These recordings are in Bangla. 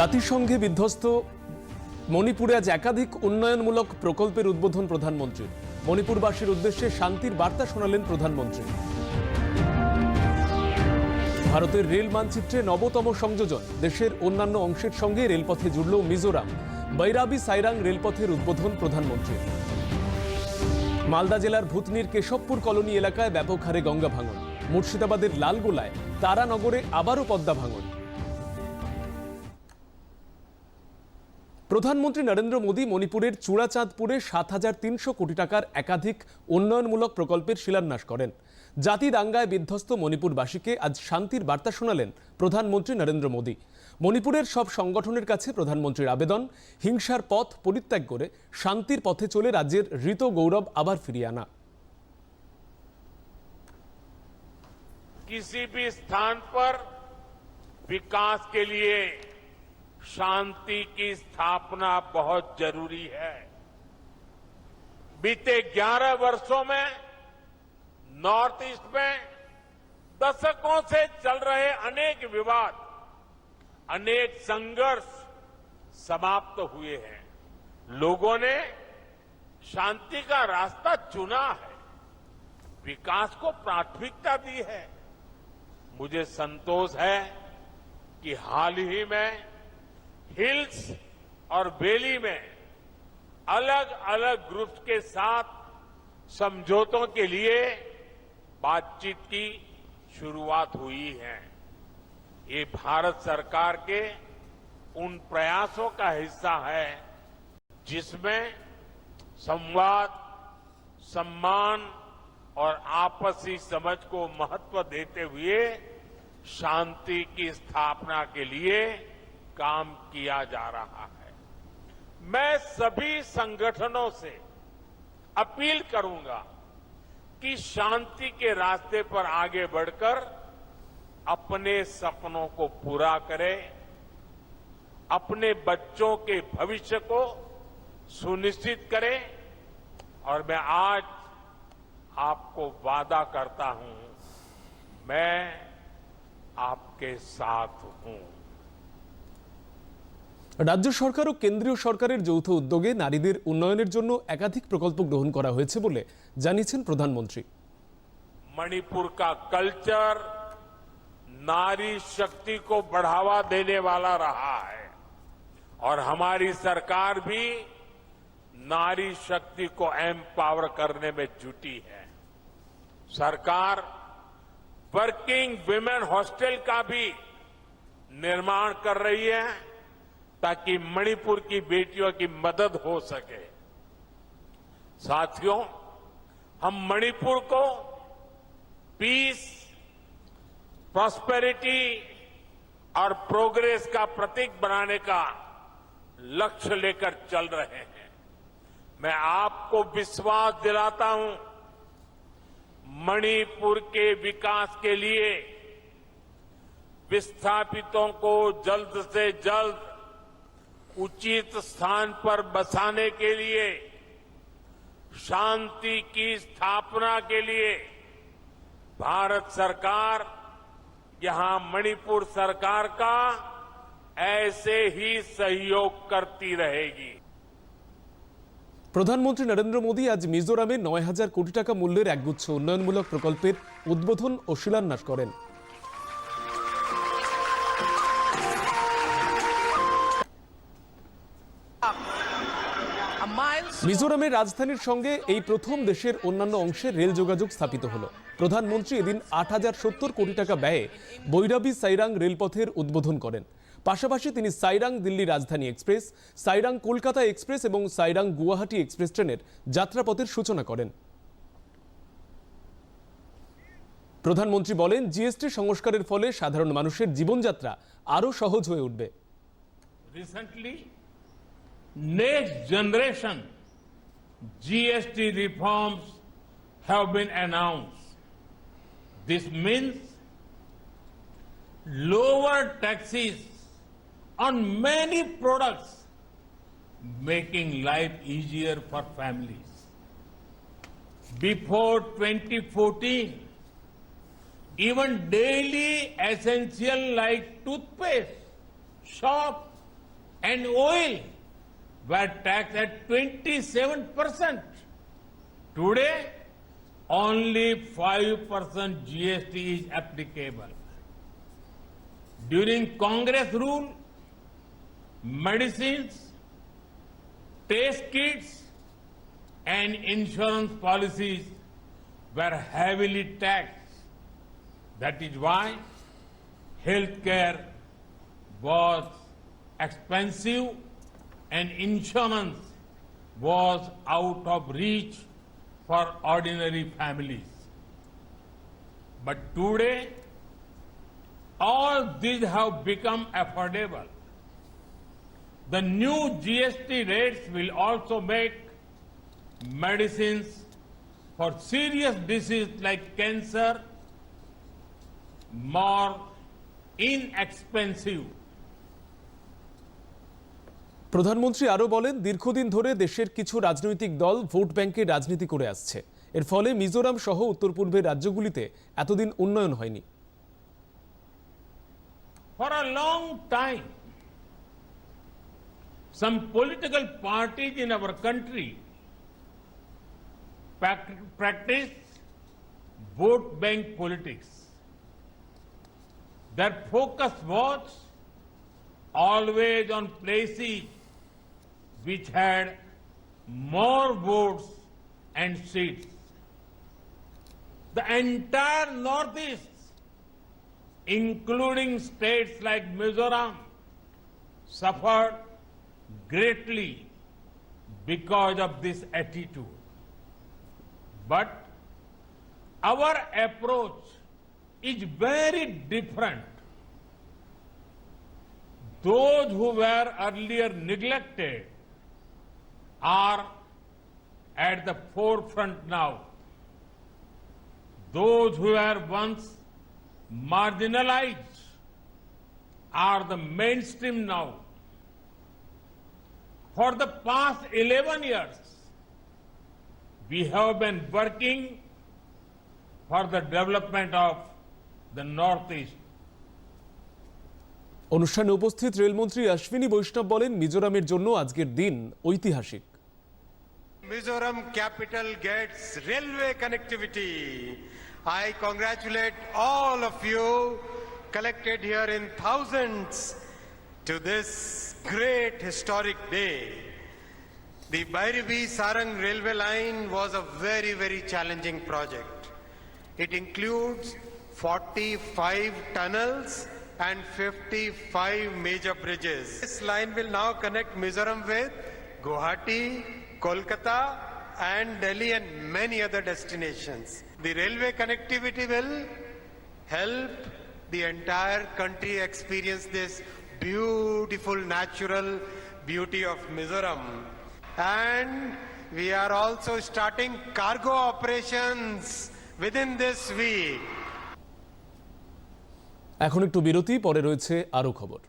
জাতিসংঘে বিধ্বস্ত মণিপুরে আজ একাধিক উন্নয়নমূলক প্রকল্পের উদ্বোধন প্রধানমন্ত্রীর। মণিপুরবাসীর উদ্দেশ্যে শান্তির বার্তা শোনালেন প্রধানমন্ত্রী। ভারতের রেল মানচিত্রে নবতম সংযোজন। দেশের অন্যান্য অংশের সঙ্গে রেলপথে জুড়ল মিজোরাম। বৈরাবি সাইরাং রেলপথের উদ্বোধন প্রধানমন্ত্রীর মালদা জেলার ভূতনির কেশবপুর কলোনি এলাকায় ব্যাপক হারে গঙ্গা ভাঙন। মুর্শিদাবাদের লালগোলায় তারানগরে আবারও পদ্মা ভাঙন। প্রধানমন্ত্রী নরেন্দ্র মোদী মণিপুরের চূড়াচাঁদপুরে সাত হাজার তিনশো কোটি টাকার একাধিক উন্নয়নমূলক প্রকল্পের শিলান্যাস করেন জাতি দাঙ্গায় বিধ্বস্ত মণিপুরবাসীকে আজ শান্তির বার্তা শোনালেন প্রধানমন্ত্রী নরেন্দ্র মোদী মণিপুরের সব সংগঠনের কাছে প্রধানমন্ত্রীর আবেদন হিংসার পথ পরিত্যাগ করে শান্তির পথে চলে রাজ্যের ঋত গৌরব আবার ফিরিয়ে আনা किसी भी स्थान पर विकास के लिए शांति की स्थापना बहुत ज़रूरी है। बीते 11 वर्षों में, नॉर्थ ईस्ट में दशकों से चल रहे अनेक विवाद, अनेक संघर्ष समाप्त तो हुए हैं। लोगों ने शांति का रास्ता चुना है, विकास को प्राथमिकता दी है। मुझे संतोष है कि हाल ही में हिल्स और वैली में अलग अलग ग्रुप्स के साथ समझौतों के लिए बातचीत की शुरुआत हुई है। ये भारत सरकार के उन प्रयासों का हिस्सा है जिसमें संवाद, सम्मान और आपसी समझ को महत्व देते हुए शांति की स्थापना के लिए काम किया जा रहा है। मैं सभी संगठनों से अपील करूँगा कि शांति के रास्ते पर आगे बढ़कर अपने सपनों को पूरा करें, अपने बच्चों के भविष्य को सुनिश्चित करें, और मैं आज आपको वादा करता हूँ, मैं आपके साथ हूँ। রাজ্য সরকার ও কেন্দ্রীয় সরকারের যৌথ উদ্যোগে নারীদের উন্নয়নের জন্য একাধিক প্রকল্প গ্রহণ করা হয়েছে বলে জানিয়েছেন প্রধানমন্ত্রী मणिपुर का कल्चर नारी शक्ति को बढ़ावा देने वाला रहा है और हमारी सरकार भी नारी शक्ति को एम्पावर करने में जुटी है सरकार वर्किंग विमेन हॉस्टल का भी निर्माण कर रही है ताकि मणिपुर की बेटियों की मदद हो सके। साथियों, हम मणिपुर को पीस प्रॉस्पेरिटी और प्रोग्रेस का प्रतीक बनाने का लक्ष्य लेकर चल रहे हैं। मैं आपको विश्वास दिलाता हूँ, मणिपुर के विकास के लिए विस्थापितों को जल्द से जल्द उचित स्थान पर बसाने के लिए शांति की स्थापना के लिए भारत सरकार यहां मणिपुर सरकार का ऐसे ही सहयोग करती रहेगी প্রধানমন্ত্রী নরেন্দ্র মোদী আজ মিজোরামে নয় হাজার কোটি টাকা মূল্যের একগুচ্ছ উন্নয়নমূলক প্রকল্পের উদ্বোধন ও শিলান্যাস করেন মিজোরামের রাজধানীর সঙ্গে এই প্রথম দেশের অন্যান্য অংশে রেল যোগাযোগ স্থাপিত হলো। প্রধানমন্ত্রী এদিন আট হাজার সত্তর কোটি টাকা ব্যয়ে বৈরাবী সাইরাং রেলপথের উদ্বোধন করেন। পাশাপাশি তিনি সাইরাং দিল্লি রাজধানী এক্সপ্রেস, সাইরাং কলকাতা এক্সপ্রেস এবং সাইরাং গুয়াহাটি এক্সপ্রেস ট্রেনের যাত্রাপথের সূচনা করেন। প্রধানমন্ত্রী বলেন, জিএসটি সংস্কারের ফলে সাধারণ মানুষের জীবনযাত্রা আরও সহজ হয়ে উঠবে। Recently next generation GST reforms have been announced. This means lower taxes on many products, making life easier for families. Before 2014, even daily essential like toothpaste, soap and oil were taxed at 27%. Today, only 5% GST is applicable. During Congress rule, medicines, test kits, and insurance policies were heavily taxed. That is why healthcare was expensive and insurance was out of reach for ordinary families. But today, all these have become affordable. The new GST rates will also make medicines for serious disease like cancer more inexpensive. প্রধানমন্ত্রী আরও বলেন দীর্ঘদিন ধরে দেশের কিছু রাজনৈতিক দল ভোট ব্যাংকের রাজনীতি করে আসছে এর ফলে মিজোরাম সহ উত্তর পূর্বের রাজ্যগুলিতে এতদিন উন্নয়ন হয়নি For a long time, some political parties in our country prac- practice vote bank politics. Their focus was always on places which had more votes and seats. The entire Northeast including states like Mizoram, suffered greatly because of this attitude. But our approach is very different. Those who were earlier neglected are at the forefront now. Those who were once marginalized are the mainstream now. For the past 11 years, we have been working for the development of the Northeast. অনুষ্ঠানে উপস্থিত রেলমন্ত্রী অশ্বিনী বৈষ্ণব বলেন মিজোরামের জন্য আজকের দিন ঐতিহাসিক Mizoram capital gets railway connectivity. I congratulate all of you collected here in thousands to this great historic day. The Bairibi Sarang railway line was a very, very challenging project. It includes 45 tunnels and 55 major bridges. This line will now connect Mizoram with Guwahati, Kolkata, and Delhi and many other destinations. The railway connectivity will help the entire country experience this beautiful natural beauty of Mizoram. And we are also starting cargo operations within this week. এখন একটু বিরতি পরে রয়েছে আরও খবর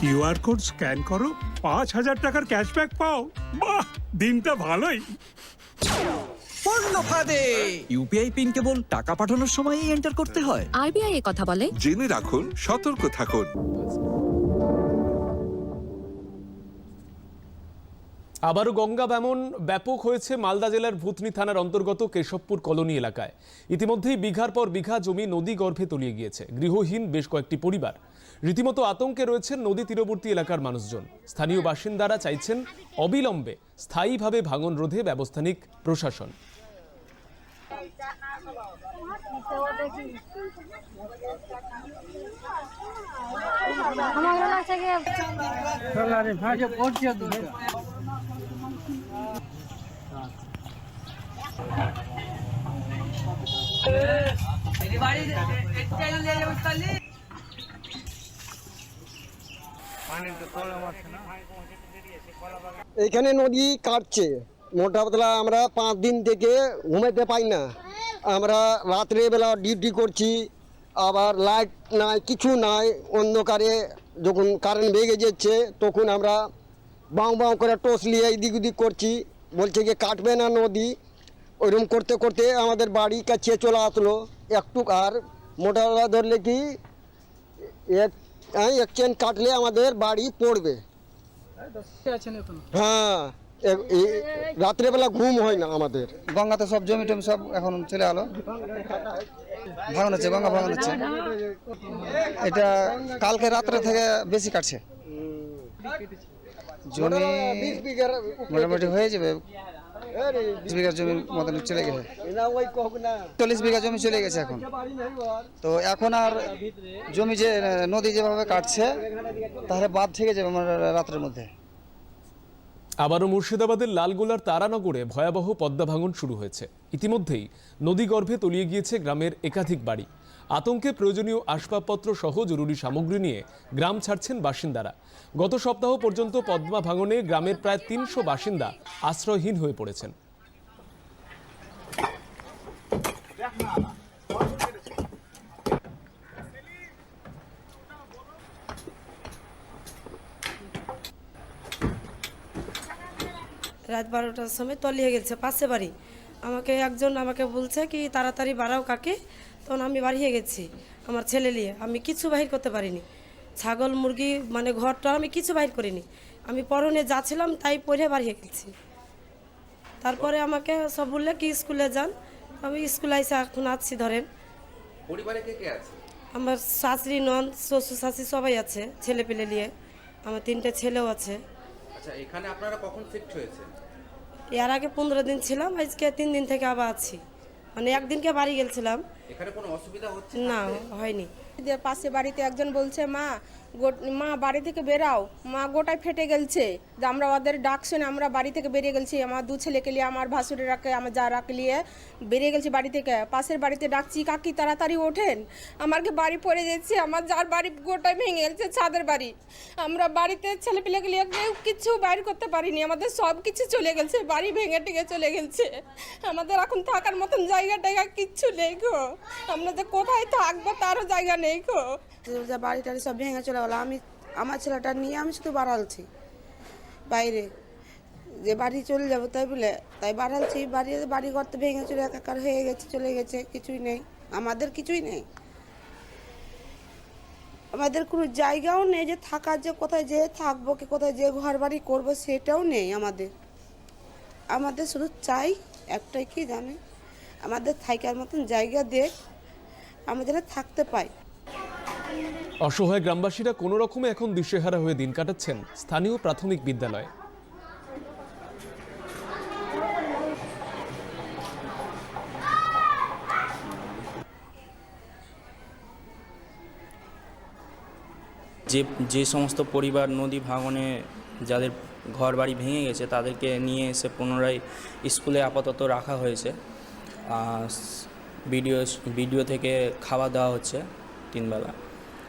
কিউআর কোড স্ক্যান করো পাঁচ হাজার টাকার ক্যাশব্যাক পাও। বাহ দিনটা ভালোই। পূর্ণ ফাঁদে ইউপিআই পিন কেবল টাকা পাঠানোর সময়ই এন্টার করতে হয়। আরবিআই এ কথা বলে। জেনে রাখুন সতর্ক থাকুন। আবারও গঙ্গা ব্যামন ব্যাপক হয়েছে মালদা জেলার ভূতনি থানার অন্তর্গত কেশবপুর কলোনি এলাকায়। ইতিমধ্যেই বিঘার পর বিঘা জমি নদী গর্ভে তলিয়ে গিয়েছে। গৃহহীন বেশ কয়েকটি পরিবার। রীতিমতো আতঙ্কে রয়েছেন নদী তীরবর্তী এলাকার মানুষজন। স্থানীয় বাসিন্দারা চাইছেন অবিলম্বে স্থায়ীভাবে ভাঙন রোধে ব্যবস্থা নিক প্রশাসন। আমার এখানে নদী কাটছে। মোটা পাতলা আমরা পাঁচ দিন থেকে ঘুমাইতে পাই না। আমরা রাত্রেবেলা ডিউটি করছি, আবার লাইট নাই, কিছু নাই, অন্ধকারে যখন কারেন্ট ভেঙে যাচ্ছে, তখন আমরা বাঁ বাঁ করে টস নিয়ে এদিক ওদিক করছি। বলছে যে কাটবে না নদী। ওইরকম করতে করতে আমাদের বাড়ি কাছে চলে আসলো। একটু আর মোটা ধরলে কি এক হ্যাঁ, এক চেন কাটলে আমাদের বাড়ি পড়বে। হ্যাঁ রাত্রেবেলা ঘুম হয় না আমাদের। গঙ্গাতে সব জমি টমি সব এখন চলে গেলো ভাঙন হচ্ছে গঙ্গা ভাঙন হচ্ছে। এটা কালকে রাত্রে থেকে বেশি কাটছে। জমি মোটামুটি হয়ে যাবে। চল্লিশ বিঘা জমি চলে গেছে এখন। তো এখন আর জমি যে, নদী যেভাবে কাটছে, তাহলে বাদ থেকে যাবে আমার রাত্রের মধ্যে। আবারও মুর্শিদাবাদের লালগোলার তারানগরে ভয়াবহ পদ্মা ভাঙন শুরু হয়েছে। ইতিমধ্যেই নদীগর্ভে তলিয়ে গিয়েছে গ্রামের একাধিক বাড়ি। আতঙ্কে প্রয়োজনীয় আসবাবপত্র সহ জরুরি সামগ্রী নিয়ে গ্রাম ছাড়ছেন বাসিন্দারা। গত সপ্তাহ পর্যন্ত পদ্মা ভাঙনে গ্রামের প্রায় তিনশো বাসিন্দা আশ্রয়হীন হয়ে পড়েছেন। রাত বারোটার সময় তলিয়ে গেছে পাশে বাড়ি। আমাকে একজন আমাকে বলছে কি, তাড়াতাড়ি বাড়াও কাকে। তখন আমি বাড়িয়ে গেছি আমার ছেলে নিয়ে। আমি কিছু বাহির করতে পারিনি। ছাগল মুরগি মানে ঘরটা আমি কিছু বাহির করিনি। আমি পরনে যাচ্ছিলাম তাই পরে বাড়িয়ে গেছি। তারপরে আমাকে সব বললে কি স্কুলে যান? আমি স্কুলে এসে এখন আসছি ধরেন। পরিবারে কে কে আছে? আমার শাশুড়ি নন শ্বশুর শাশুড়ি সবাই আছে ছেলে পেলে নিয়ে। আমার তিনটে ছেলেও আছে। আচ্ছা এখানে আপনারা কখন শিফট হয়েছে এর আগে পনেরো দিন ছিলাম আজকে তিন দিন থেকে আবার আছি। মানে একদিনকে বাড়ি গেছিলাম এখানে কোনো অসুবিধা হচ্ছে না হয়নি। পাশে বাড়িতে একজন বলছে মা মা, বাড়ি থেকে বেরাও। মা গোটায় ফেটে গেলছে। যে আমরা ওদের ডাক শুনে আমরা বাড়ি থেকে বেরিয়ে গেছি আমার দু ছেলেকে নিয়ে, আমার ভাসুরেরাকে, আমার যারাকে নিয়ে বেরিয়ে গেছি বাড়ি থেকে। পাশের বাড়িতে ডাকছি, কাকি, তাড়াতাড়ি ওঠেন। আমাকে বাড়ি পড়ে যাচ্ছে। আমার যার বাড়ি গোটায় ভেঙে গেছে ছাদের বাড়ি। আমরা বাড়িতে ছেলে পেলেকে নিয়ে কেউ কিছু বাইর করতে পারিনি। আমাদের সব কিছু চলে গেছে বাড়ি ভেঙে টেঙে চলে গেছে আমাদের এখন থাকার মতন জায়গা টায়গা কিচ্ছু নেই গো। আমরা যে কোথায় থাকব তারও জায়গা নেই গো। বাড়ি টাড়ি সব ভেঙে চলে গেলো। আমি, আমার ছেলেটা নিয়ে আমি শুধু বাড়ালছি বাইরে। যে বাড়ি চলে যাব তাই বলে, তাই বাড়ালছি বাড়ি বাড়ি ঘর তো ভেঙে চলে একাকার হয়ে গেছে, চলে গেছে, কিছুই নেই। আমাদের কিছুই নেই। আমাদের কোনো জায়গাও নেই যে থাকার যে কোথায় যে থাকব, কি কোথায় যে ঘর বাড়ি করব, সেটাও নেই আমাদের। আমাদের শুধু চাই একটাই কি জানে আমাদের থাকার মতন জায়গা দেখ, আমরা যেন থাকতে পাই। অসহায় গ্রামবাসীরা কোনো রকমে এখন দিশেহারা হয়ে দিন কাটাচ্ছেন স্থানীয় প্রাথমিক বিদ্যালয়ে। যে যে সমস্ত পরিবার নদী ভাঙনে যাদের ঘর বাড়ি ভেঙে গেছে, তাদেরকে নিয়ে এসে পুনরায় স্কুলে আপাতত রাখা হয়েছে। ভিডিও ভিডিও থেকে খাওয়া দেওয়া হচ্ছে তিনবেলা।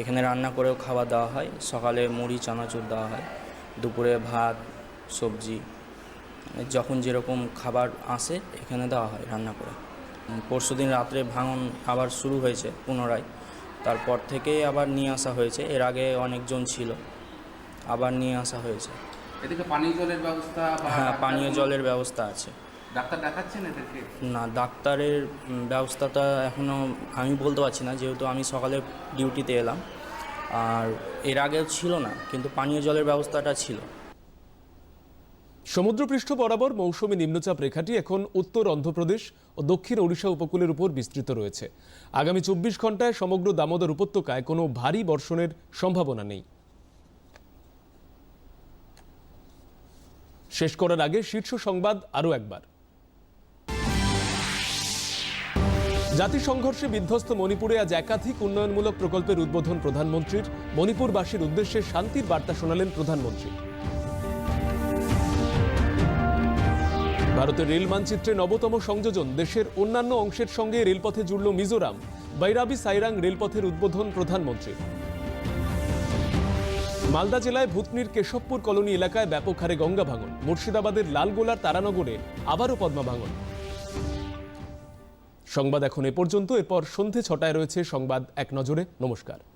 এখানে রান্না করেও খাবার দেওয়া হয়। সকালে মুড়ি চানাচুর দেওয়া হয়। দুপুরে ভাত সবজি যখন যেরকম খাবার আসে এখানে দেওয়া হয় রান্না করে। পরশু দিন রাত্রে ভাঙন আবার শুরু হয়েছে পুনরায়। তারপর থেকে আবার নিয়ে আসা হয়েছে। এর আগে অনেকজন ছিল আবার নিয়ে আসা হয়েছে। এদিকে পানীয় জলের ব্যবস্থা হ্যাঁ পানীয় জলের ব্যবস্থা আছে। ডাক্তার দেখাচ্ছেন এদেরকে? না ডাক্তারের ব্যবস্থাটা এখনও আমি বলতে পারছি না যেহেতু আমি সকালে ডিউটিতে এলাম। আর এর আগেও ছিল না কিন্তু পানীয় জলের ব্যবস্থাটা ছিল। সমুদ্রপৃষ্ঠ বরাবর মৌসুমী নিম্নচাপ রেখাটি এখন উত্তর অন্ধ্রপ্রদেশ ও দক্ষিণ ওড়িশা উপকূলের উপর বিস্তৃত রয়েছে। আগামী চব্বিশ ঘন্টায় সমগ্র দামোদর উপত্যকায় কোনো ভারী বর্ষণের সম্ভাবনা নেই। শেষ করার আগে শীর্ষ সংবাদ আরও একবার। জাতি সংঘর্ষে বিধ্বস্ত মণিপুরে আজ একাধিক উন্নয়নমূলক প্রকল্পের উদ্বোধন প্রধানমন্ত্রীর। মণিপুরবাসীর উদ্দেশ্যে শান্তির বার্তা শোনালেন প্রধানমন্ত্রী। ভারতের রেল মানচিত্রে নবতম সংযোজন, দেশের অন্যান্য অংশের সঙ্গে রেলপথে জুড়ল মিজোরাম বাইরাবি সাইরাং রেলপথের উদ্বোধন প্রধানমন্ত্রী। মালদা জেলায় ভূতনির কেশবপুর কলোনি এলাকায় ব্যাপক হারে গঙ্গা ভাঙন, মুর্শিদাবাদের লালগোলার তারানগরে আবারও পদ্মা ভাঙন। সংবাদ এখন এ পর্যন্ত। এরপর সন্ধে ছটায় রয়েছে সংবাদ এক নজরে। নমস্কার।